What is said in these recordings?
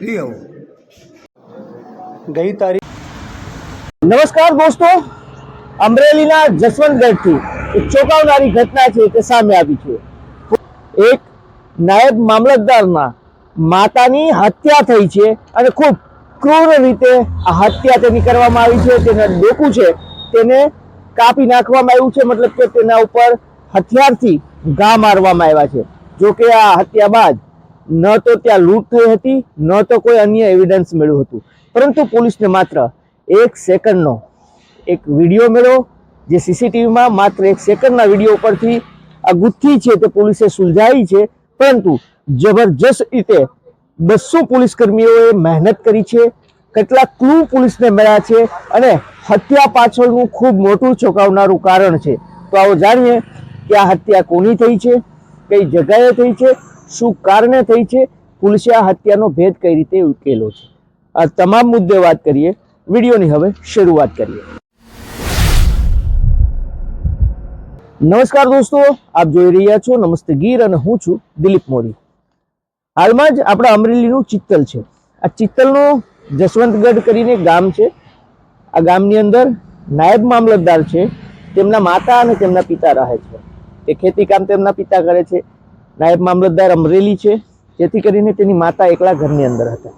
લઈ આવો ગઈ તારીખ. નમસ્કાર દોસ્તો. અમરેલીના જસવંતગઢથી એક ચોંકાવનારી ઘટના છે તે સામે આવી છે. એક નાયબ મામલતદારના માતાની હત્યા થઈ છે અને ખૂબ ક્રૂર રીતે આ હત્યા તેની કરવામાં આવી છે, તેના ડોકું છે, તેને કાપી નાખવામાં આવ્યું છે, મતલબ કે તેના ઉપર હથિયારથી ઘા મારવામાં આવ્યા છે. જો કે આ હત્યા બાદ ન તો ત્યાં લૂંટ થઈ હતી, ન તો કોઈ અન્ય એવિડન્સ મળ્યું હતું. પરંતુ પોલીસને માત્ર એક સેકન્ડનો એક વીડિયો મળ્યો, જે સીસીટીવીમાં માત્ર એક સેકન્ડના વીડિયો પરથી આ ગુથ્થી છે તે પોલીસે સુલઝાવી છે, પરંતુ જબરજસ્ત રીતે બસો પોલીસ કર્મીઓએ મહેનત કરી છે કેટલા ક્લુ પોલીસને મળ્યા છે અને હત્યા પાછળનું ખૂબ મોટું ચોંકાવનારું કારણ છે. તો આવો જાણીએ કે આ હત્યા કોની થઈ છે, કઈ જગાએ થઈ છે શું કારણે થઈ છે? પોલીસે હત્યાનો ભેદ કઈ રીતે ઉકેલો છે? આ તમામ મુદ્દે વાત કરીએ. વિડીયોની હવે શરૂઆત કરીએ. નમસ્કાર દોસ્તો, આપ જોઈ રહ્યા છો નમસ્તે ગીર અને હું છું દિલીપ મોરી. હાલમાં જ આપણા અમરેલીનું ચિત્તલ છે. આ ચિત્તલનું જસવંતગઢ કરીને ગામ છે. આ ગામની અંદર નાયબ મામલતદાર છે. તેમના માતા અને તેમના પિતા રહે છે. તે ખેતી કામ તેમના પિતા કરે છે. નાયબ મામલતદાર અમરેલી છે. જેથી કરીને તેની માતા એકલા ઘરની અંદર હતા.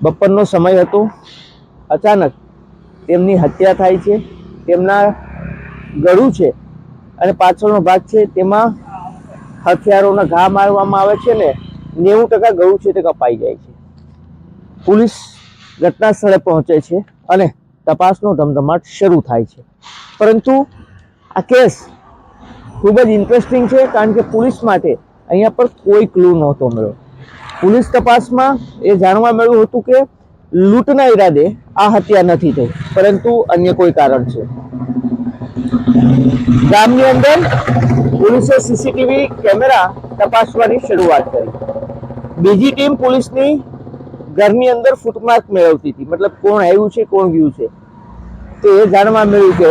બપોરનો સમય હતો. અચાનક તેમની હત્યા થાય છે. તેમના ગળું છે અને પાછળનો ભાગ છે. તેમાં હથિયારોના ઘા મારવામાં આવે છે ને નેવું ટકા ગળું છે તે કપાઈ જાય છે. પોલીસ ઘટના સ્થળે પહોંચે છે અને તપાસનો ધમધમાટ શરૂ થાય છે. પરંતુ આ કેસ ખૂબ જ ઇન્ટરેસ્ટિંગ છે કારણ કે પોલીસ માટે અહીંયા પર કોઈ ક્લુ નહોતો મળ્યો. પોલીસ તપાસમાં એ જાણવા મળ્યું હતું કે લૂંટના ઈરાદે આ હત્યા નથી થઈ, પરંતુ અન્ય કોઈ કારણ છે. ગામની અંદર પોલીસે સીસીટીવી કેમેરા તપાસવાની શરૂઆત કરી. બીજી ટીમ પોલીસની ઘરની અંદર ફૂટમાર્ક મેળવતી હતી. મતલબ કોણ આવ્યું છે, કોણ ગયું છે. તો એ જાણવા મળ્યું કે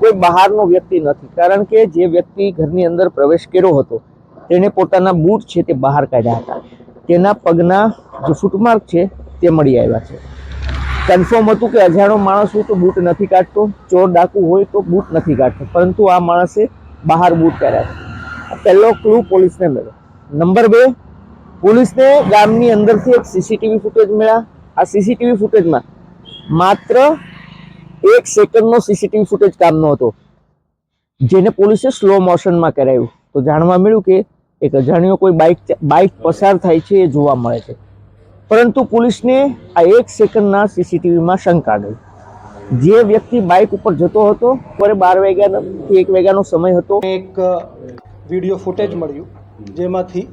કોઈ બહારનો વ્યક્તિ નથી, કારણ કે જે વ્યક્તિ ઘરની અંદર પ્રવેશ કર્યો હતો તેણે પોતાના બૂટ છે તે બહાર કાઢ્યા હતા. તેના પગના જે ફૂટમાર્ક છે તે મળી આવ્યા છે. કન્ફર્મ હતું કે અજાણો માણસ હોય તો બૂટ નથી કાઢતો, ચોર ડાકુ હોય તો બૂટ નથી કાઢતો, પરંતુ આ માણસે બહાર બૂટ કાઢ્યા પહેલો ક્લુ પોલીસને મળ્યો. નંબર બે, પોલીસને ગામની અંદરથી એક સીસીટીવી ફૂટેજ મળ્યા. આ સીસીટીવી ફૂટેજમાં માત્ર એક સેકન્ડનો સીસીટીવી ફૂટેજ કામનો હતો, જેને પોલીસે સ્લો મોશનમાં કરાવ્યું તો જાણવા મળ્યું કે એક અજાણ્યો કોઈ બાઇક બાઇક પસાર થાય છે એ જોવા મળે છે. પરંતુ પોલીસને આ એક સેકન્ડના સીસીટીવીમાં શંકા ગઈ. જે વ્યક્તિ બાઇક ઉપર જતો હતો ત્યારે બાર વાગ્યાથી એક વાગ્યાનો સમય હતો. એક વીડિયો ફૂટેજ મળ્યું, જેમાંથી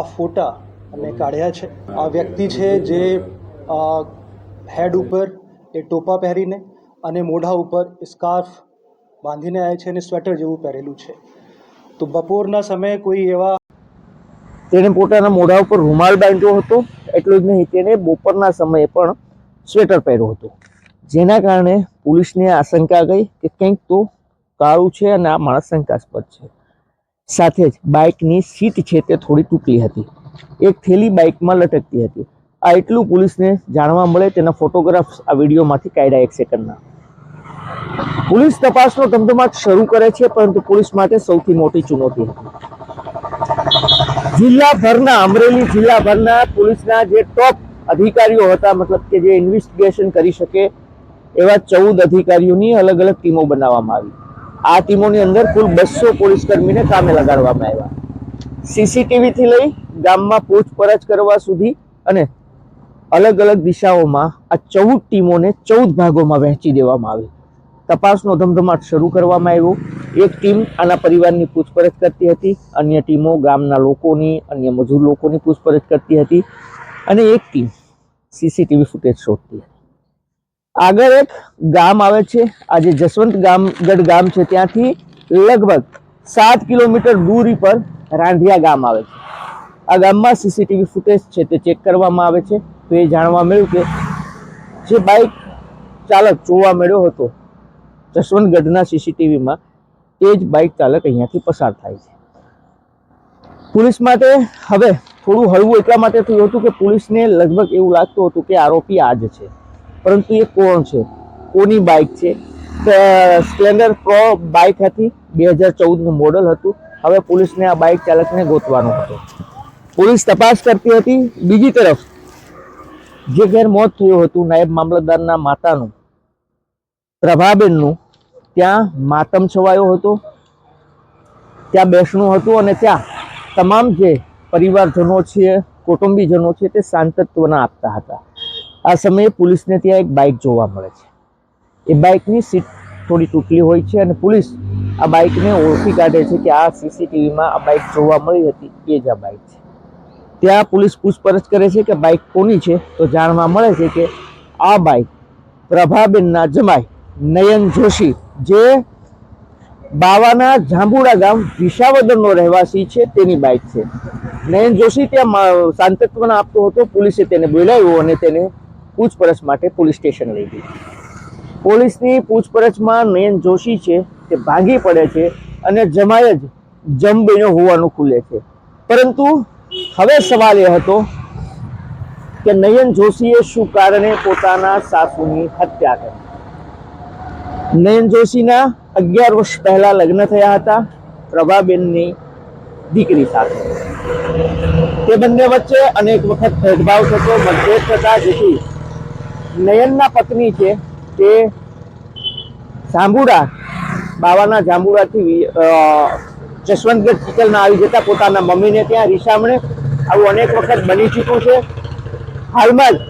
આ ફોટા અમે કાઢ્યા છે. આ વ્યક્તિ છે જે હેડ ઉપર એ ટોપા પહેરીને અને મોઢા ઉપર સ્કાર્ફ બાંધીને આવે છે અને સ્વેટર જેવું પહેરેલું છે. તો બપોરના સમયે કોઈ એવા તેણે પોતાના મોઢા ઉપર રૂમાલ બાંધ્યો હતો. એટલું જ નહીં તેણે બપોરના સમયે પણ સ્વેટર પહેર્યું હતું. જેના કારણે પોલીસને આશંકા ગઈ કે કંઈક તો કાળું છે અને આ માણસ શંકાસ્પદ છે. સાથે જ બાઇકની સીટ છે તે થોડી તૂટી હતી. એક થેલી બાઇકમાં લટકતી હતી. આ એટલું પોલીસને જાણવા મળે તેના ફોટોગ્રાફ્સ આ વિડીયોમાંથી કાઢ્યા એક સેકન્ડના. પોલીસ તપાસનો ધમધમાટ શરૂ કરે છે, પરંતુ પોલીસ માટે સૌથી મોટી ચુનૌતી હતી. જિલ્લાભરના, અમરેલી જિલ્લાભરના પોલીસના જે ટોપ અધિકારીઓ હતા, મતલબ કે જે ઇન્વેસ્ટિગેશન કરી શકે, એવા ચૌદ અધિકારીઓની અલગ અલગ ટીમો બનાવવામાં આવી. આ ટીમોની અંદર કુલ બસો પોલીસ કર્મીને કામે લગાડવામાં આવ્યા. સીસીટીવીથી લઈ ગામમાં પૂછપરછ કરવા સુધી અને અલગ અલગ દિશાઓમાં આ ચૌદ ટીમોને ચૌદ ભાગોમાં વહેંચી દેવામાં આવી. તપાસનો ધમધમાટ શરૂ કરવામાં આવ્યો. એક ટીમ આના પરિવારની પૂછપરછ કરતી હતી. અન્ય ટીમો ગામના લોકોની, અન્ય મજૂર લોકોની પૂછપરછ કરતી હતી. અને એક ટીમ સીસીટીવી ફૂટેજ શોધતી હતી. આગળ એક ગામ આવે છે. આ જે જસવંત ગામગઢ ગામ છે. ત્યાંથી લગભગ સાત કિલોમીટર દૂરી પર રાંધિયા ગામ આવે છે. આ ગામમાં સીસીટીવી ફૂટેજ છે તે ચેક કરવામાં આવે છે. તો એ જાણવા મળ્યું કે જે બાઇક ચાલક જોવા મળ્યો હતો જસવંતગઢના સીસીટીવીમાં એ જ બાઇક ચાલક અહીંયાથી પસાર થાય છે. પોલીસ માટે હવે થોડું હળવું એટલા માટે થયું હતું કે પોલીસને લગભગ એવું લાગતું હતું કે આરોપી આ જ છે. પરંતુ એ કોણ છે? કોની બાઇક છે? સ્પ્લેન્ડર પ્રો બાઇક હતી, બે હજાર ચૌદનું મોડલ હતું. હવે પોલીસને આ બાઇક ચાલકને ગોતવાનો હતો. પોલીસ તપાસ કરતી હતી. બીજી તરફ જે ઘેર મોત થયું હતું, નાયબ મામલતદારના માતાનું પ્રભાબેનનું ત્યાં માતમ છવાયો હતો, ત્યાં બેસણું હતું અને ત્યાં તમામ જે પરિવારજનો છે, કુટુંબીજનો છે તે સાંતત્વના આપતા હતા. આ સમયે પોલીસને ત્યાં એક બાઇક જોવા મળે છે. એ બાઇકની સીટ થોડી તૂટલી હોય છે અને પોલીસ આ બાઇકને ઓળખી કાઢે છે કે આ સીસીટીવીમાં આ બાઇક જોવા મળી હતી, એ જ આ બાઇક છે. ત્યાં પોલીસ પૂછપરછ કરે છે કે બાઇક કોની છે, તો જાણવા મળે છે કે આ બાઇક પ્રભાબેનના જમાઈ નયન જોશી, જે બાવાના જાંબુડા ગામ વિસાવદરનો રહેવાસી છે, તેની બાઇક છે. નયન જોશી ત્યાં સાંતત્વના આપતો હતો, પોલીસે તેને બોલાવ્યો અને તેને પૂછપરછ માટે પોલીસ સ્ટેશન લઈ ગઈ. પોલીસની પૂછપરછમાં નયન જોશી છે, તે ભાગી પડે છે અને જમાય જ જમબેનો હોવાનું ખુલે છે. પરંતુ હવે સવાલ એ હતો કે નયન જોશીએ શું કારણે પોતાના સાસુની હત્યા કરી? નયન જોશીના અગિયાર વર્ષ પહેલા લગ્ન થયા હતા, પ્રભાબેનની દીકરી સાથે. તે બંને વચ્ચે અનેક વખત ભેદભાવ થતો, મતભેદ થતા, જેથી નયનના પત્ની છે તે જાંબુડા, બાવાના જાંબુડાથી જસવંતગઢ ચિકલના આવી જતા પોતાના મમ્મીને ત્યાં રીસામણે આવું અનેક વખત બની ચૂક્યું છે. હાલમાં જ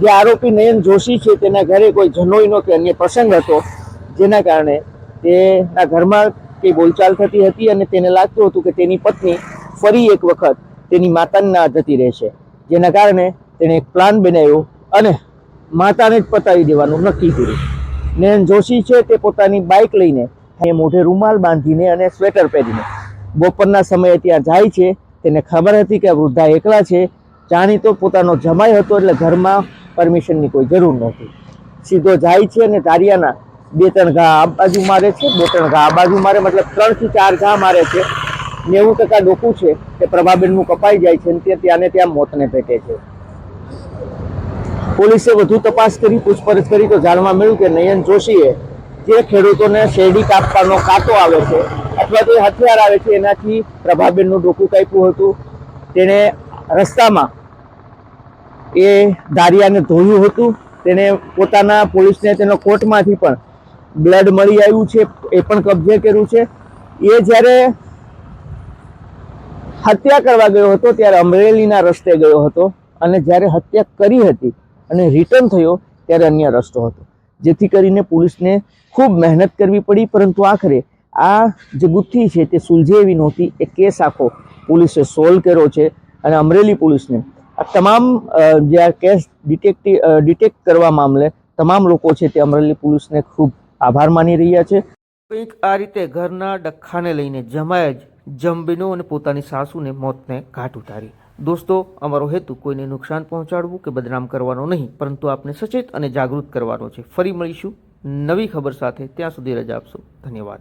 જે આરોપી નયન જોશી છે તેના ઘરે કોઈ જનોઈનો કે અન્ય પ્રસંગ હતો. જેના કારણે તેના ઘરમાં તે બોલચાલ થતી હતી અને તેને લાગતું હતું કે તેની પત્ની ફરી એક વખત તેની માતાના જતી રહેશે. જેના કારણે તેણે એક પ્લાન બનાવ્યો અને માતાને જ પતાવી દેવાનું નક્કી કર્યું. નયન જોશી છે તે પોતાની બાઇક લઈને એ મોઢે રૂમાલ બાંધીને અને સ્વેટર પહેરીને બપોરના સમયે ત્યાં જાય છે. તેને ખબર હતી કે વૃદ્ધા એકલા છે. જાણીતો પોતાનો જમાઈ હતો એટલે ઘરમાં પરમિશનની કોઈ જરૂર નહોતી. સીધો જાય છે અને ધારિયાના બે ત્રણ ઘા આ બાજુ મારે છે, બે ત્રણ ઘા. આ બાજુ મારે મતલબ ત્રણથી ચાર ઘા મારે છે. નેવું ટકા ડોકું છે તે પ્રભાબેનનું કપાઈ જાય છે તે ત્યાં ને ત્યાં મોતને ભેટે છે. પોલીસે વધુ તપાસ કરી, પૂછપરછ કરી તો જાણવા મળ્યું કે નયન જોશીએ જે ખેડૂતોને શેરડી કાપવાનો કાંટો આવે છે અથવા તો એ હથિયાર આવે છે, એનાથી પ્રભાબેનનું ડોકું કાપ્યું હતું. તેણે રસ્તામાં એ દારિયાને ધોયું હતું. તેને પોતાના પોલીસને તેનો કોર્ટમાંથી પણ બ્લડ મળી આવ્યું છે, એ પણ કબજે કર્યું છે. એ જ્યારે હત્યા કરવા ગયો હતો, ત્યારે અમરેલીના રસ્તે ગયો હતો અને જ્યારે હત્યા કરી હતી અને રિટર્ન થયો, ત્યારે અન્ય રસ્તો હતો. જેથી કરીને પોલીસને ખૂબ મહેનત કરવી પડી, પરંતુ આખરે આ જે ગુથ્થી છે, તે સુલઝે એવી નહોતી. એ કેસ આખો પોલીસે સોલ્વ કર્યો છે અને અમરેલી પોલીસને આ તમામ જે આ કેસ ડિટેક્ટિવ ડિટેક્ટ કરવા મામલે તમામ લોકો છે, તે અમરેલી પોલીસને ખૂબ આભાર માની રહ્યા છે. કંઈક આ રીતે ઘરના ડખ્ખાને લઈને જમાય જ જમબેનો અને પોતાની સાસુને મોતને ઘાટ ઉતારી. દોસ્તો, અમારો હેતુ કોઈને નુકસાન પહોંચાડવું કે બદનામ કરવાનો નહીં, પરંતુ આપને સચેત અને જાગૃત કરવાનો છે. ફરી મળીશું નવી ખબર સાથે. ત્યાં સુધી રજા આપશો. ધન્યવાદ.